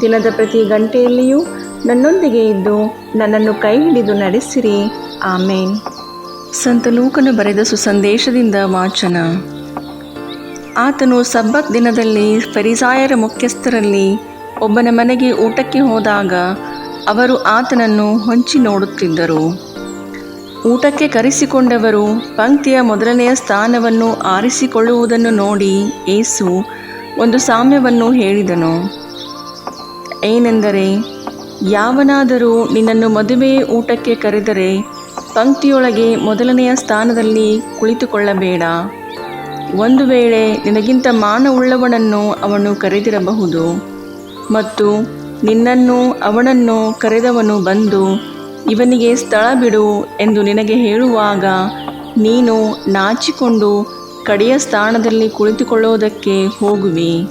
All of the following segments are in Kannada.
ದಿನದ ಪ್ರತಿ ಗಂಟೆಯಲ್ಲಿಯೂ ನನ್ನೊಂದಿಗೆ ಇದ್ದು ನನ್ನನ್ನು ಕೈ ಹಿಡಿದು ನಡೆಸಿರಿ. ಆಮೇನ್. ಸಂತ ಲೂಕನು ಬರೆದ ಸುಸಂದೇಶದಿಂದ ವಾಚನ. ಆತನು ಸಬ್ಬತ್ ದಿನದಲ್ಲಿ ಫರಿಸಾಯರ ಮುಖ್ಯಸ್ಥರಲ್ಲಿ ಒಬ್ಬನ ಮನೆಗೆ ಊಟಕ್ಕೆ ಹೋದಾಗ ಅವರು ಆತನನ್ನು ಹೊಂಚಿ ನೋಡುತ್ತಿದ್ದರು. ಊಟಕ್ಕೆ ಕರೆಸಿಕೊಂಡವರು ಪಂಕ್ತಿಯ ಮೊದಲನೆಯ ಸ್ಥಾನವನ್ನು ಆರಿಸಿಕೊಳ್ಳುವುದನ್ನು ನೋಡಿ ಏಸು ಒಂದು ಸಾಮ್ಯವನ್ನು ಹೇಳಿದನು. ಏನೆಂದರೆ, ಯಾವನಾದರೂ ನಿನ್ನನ್ನು ಮದುವೆ ಊಟಕ್ಕೆ ಕರೆದರೆ ಪಂಕ್ತಿಯೊಳಗೆ ಮೊದಲನೆಯ ಸ್ಥಾನದಲ್ಲಿ ಕುಳಿತುಕೊಳ್ಳಬೇಡ. ಒಂದು ವೇಳೆ ನಿನಗಿಂತ ಮಾನವುಳ್ಳವನನ್ನು ಅವನು ಕರೆದಿರಬಹುದು. ಮತ್ತು ನಿನ್ನನ್ನು ಅವನನ್ನು ಕರೆದವನು ಬಂದು, ಇವನಿಗೆ ಸ್ಥಳ ಬಿಡು ಎಂದು ನಿನಗೆ ಹೇಳುವಾಗ, ನೀನು ನಾಚಿಕೊಂಡು ಕಡೆಯ ಸ್ಥಾನದಲ್ಲಿ ಕುಳಿತುಕೊಳ್ಳುವುದಕ್ಕೆ ಹೋಗುವಿ.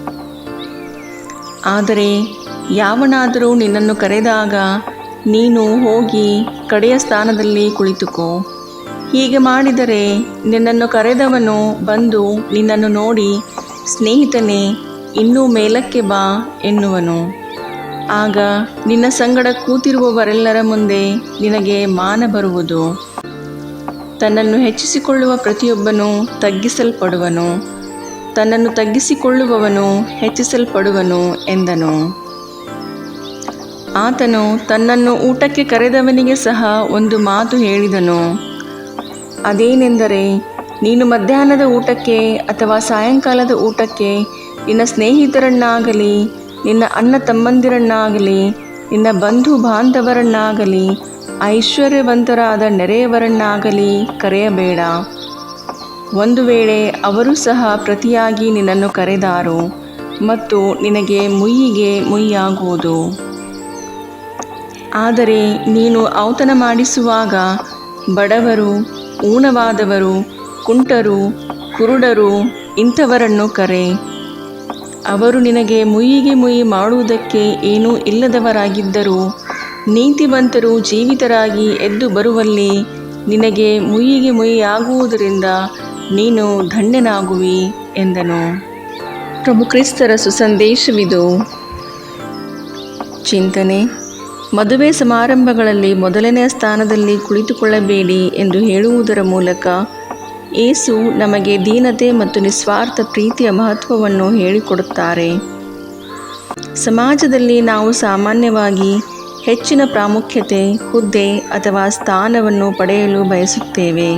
ಆದರೆ ಯಾವನಾದರೂ ನಿನ್ನನ್ನು ಕರೆದಾಗ ನೀನು ಹೋಗಿ ಕಡೆಯ ಸ್ಥಾನದಲ್ಲಿ ಕುಳಿತುಕೋ. ಹೀಗೆ ಮಾಡಿದರೆ ನಿನ್ನನ್ನು ಕರೆದವನು ಬಂದು ನಿನ್ನನ್ನು ನೋಡಿ, ಸ್ನೇಹಿತನೇ, ಇನ್ನೂ ಮೇಲಕ್ಕೆ ಬಾ ಎನ್ನುವನು. ಆಗ ನಿನ್ನ ಸಂಗಡ ಕೂತಿರುವವರೆಲ್ಲರ ಮುಂದೆ ನಿನಗೆ ಮಾನ ಬರುವುದು. ತನ್ನನ್ನು ಹೆಚ್ಚಿಸಿಕೊಳ್ಳುವ ಪ್ರತಿಯೊಬ್ಬನು ತಗ್ಗಿಸಲ್ಪಡುವನು. ತನ್ನನ್ನು ತಗ್ಗಿಸಿಕೊಳ್ಳುವವನು ಹೆಚ್ಚಿಸಲ್ಪಡುವನು ಎಂದನು. ಆತನು ತನ್ನನ್ನು ಊಟಕ್ಕೆ ಕರೆದವನಿಗೆ ಸಹ ಒಂದು ಮಾತು ಹೇಳಿದನು. ಅದೇನೆಂದರೆ, ನೀನು ಮಧ್ಯಾಹ್ನದ ಊಟಕ್ಕೆ ಅಥವಾ ಸಾಯಂಕಾಲದ ಊಟಕ್ಕೆ ನಿನ್ನ ಸ್ನೇಹಿತರನ್ನಾಗಲಿ, ನಿನ್ನ ಅಣ್ಣ ತಮ್ಮಂದಿರನ್ನಾಗಲಿ, ನಿನ್ನ ಬಂಧು ಬಾಂಧವರನ್ನಾಗಲಿ, ಐಶ್ವರ್ಯವಂತರಾದ ನೆರೆಯವರನ್ನಾಗಲಿ ಕರೆಯಬೇಡ. ಒಂದು ವೇಳೆ ಅವರು ಸಹ ಪ್ರತಿಯಾಗಿ ನಿನ್ನನ್ನು ಕರೆದಾರು ಮತ್ತು ನಿನಗೆ ಮುಯ್ಯಿಗೆ ಮುಯ್ಯಾಗುವುದು. ಆದರೆ ನೀನು ಔತಣ ಮಾಡಿಸುವಾಗ ಬಡವರು ಊನವಾದವರು ಕುಂಟರು, ಕುರುಡರು ಇಂಥವರನ್ನು ಕರೆ. ಅವರು ನಿನಗೆ ಮುಯ್ಯಿಗೆ ಮುಯ್ಯಿ ಮಾಡುವುದಕ್ಕೆ ಏನೂ ಇಲ್ಲದವರಾಗಿದ್ದರೂ ನೀತಿವಂತರು ಜೀವಿತರಾಗಿ ಎದ್ದು ಬರುವಲ್ಲಿ ನಿನಗೆ ಮುಯ್ಯಿಗೆ ಮುಯ್ಯಾಗುವುದರಿಂದ ನೀನು ಧನ್ಯನಾಗುವಿ ಎಂದನು. ಪ್ರಭು ಕ್ರಿಸ್ತರ ಸುಸಂದೇಶವಿದು. ಚಿಂತನೆ. ಮದುವೆ ಸಮಾರಂಭಗಳಲ್ಲಿ ಮೊದಲನೆಯ ಸ್ಥಾನದಲ್ಲಿ ಕುಳಿತುಕೊಳ್ಳಬೇಡಿ ಎಂದು ಹೇಳುವುದರ ಮೂಲಕ ಏಸು ನಮಗೆ ದೀನತೆ ಮತ್ತು ನಿಸ್ವಾರ್ಥ ಪ್ರೀತಿಯ ಮಹತ್ವವನ್ನು ಹೇಳಿಕೊಡುತ್ತಾರೆ. ಸಮಾಜದಲ್ಲಿ ನಾವು ಸಾಮಾನ್ಯವಾಗಿ ಹೆಚ್ಚಿನ ಪ್ರಾಮುಖ್ಯತೆ, ಹುದ್ದೆ ಅಥವಾ ಸ್ಥಾನವನ್ನು ಪಡೆಯಲು ಬಯಸುತ್ತೇವೆ.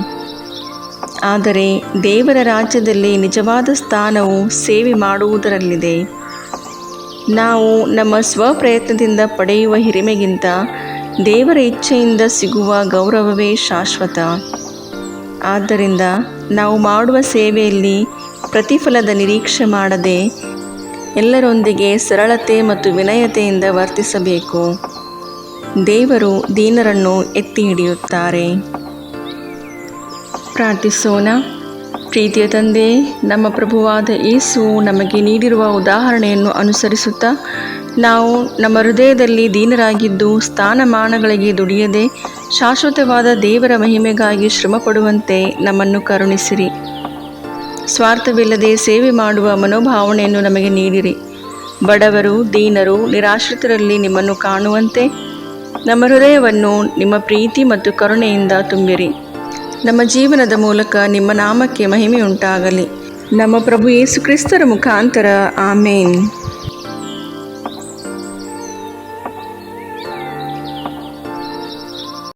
ಆದರೆ ದೇವರ ರಾಜ್ಯದಲ್ಲಿ ನಿಜವಾದ ಸ್ಥಾನವು ಸೇವೆ ಮಾಡುವುದರಲ್ಲಿದೆ. ನಾವು ನಮ್ಮ ಸ್ವಪ್ರಯತ್ನದಿಂದ ಪಡೆಯುವ ಹಿರಿಮೆಗಿಂತ ದೇವರ ಇಚ್ಛೆಯಿಂದ ಸಿಗುವ ಗೌರವವೇ ಶಾಶ್ವತ. ಆದ್ದರಿಂದ ನಾವು ಮಾಡುವ ಸೇವೆಯಲ್ಲಿ ಪ್ರತಿಫಲದ ನಿರೀಕ್ಷೆ ಮಾಡದೆ ಎಲ್ಲರೊಂದಿಗೆ ಸರಳತೆ ಮತ್ತು ವಿನಯತೆಯಿಂದ ವರ್ತಿಸಬೇಕು. ದೇವರು ದೀನರನ್ನು ಎತ್ತಿ ಹಿಡಿಯುತ್ತಾರೆ. ಪ್ರಾರ್ಥಿಸೋಣ. ಪ್ರೀತಿಯ ತಂದೆ, ನಮ್ಮ ಪ್ರಭುವಾದ ಯೇಸು ನಮಗೆ ನೀಡಿರುವ ಉದಾಹರಣೆಯನ್ನು ಅನುಸರಿಸುತ್ತಾ, ನಾವು ನಮ್ಮ ಹೃದಯದಲ್ಲಿ ದೀನರಾಗಿದ್ದು ಸ್ಥಾನಮಾನಗಳಿಗೆ ದುಡಿಯದೆ, ಶಾಶ್ವತವಾದ ದೇವರ ಮಹಿಮೆಗಾಗಿ ಶ್ರಮಪಡುವಂತೆ ನಮ್ಮನ್ನು ಕರುಣಿಸಿರಿ. ಸ್ವಾರ್ಥವಿಲ್ಲದೆ ಸೇವೆ ಮಾಡುವ ಮನೋಭಾವನೆಯನ್ನು ನಮಗೆ ನೀಡಿರಿ. ಬಡವರು, ದೀನರು, ನಿರಾಶ್ರಿತರಲ್ಲಿ ನಿಮ್ಮನ್ನು ಕಾಣುವಂತೆ, ನಮ್ಮ ಹೃದಯವನ್ನು ನಿಮ್ಮ ಪ್ರೀತಿ ಮತ್ತು ಕರುಣೆಯಿಂದ ತುಂಬಿರಿ. ನಮ್ಮ ಜೀವನದ ಮೂಲಕ ನಿಮ್ಮ ನಾಮಕ್ಕೆ ಮಹಿಮೆಯುಂಟಾಗಲಿ. ನಮ್ಮ ಪ್ರಭು ಯೇಸು ಕ್ರಿಸ್ತರ ಮುಖಾಂತರ ಆಮೇನ್.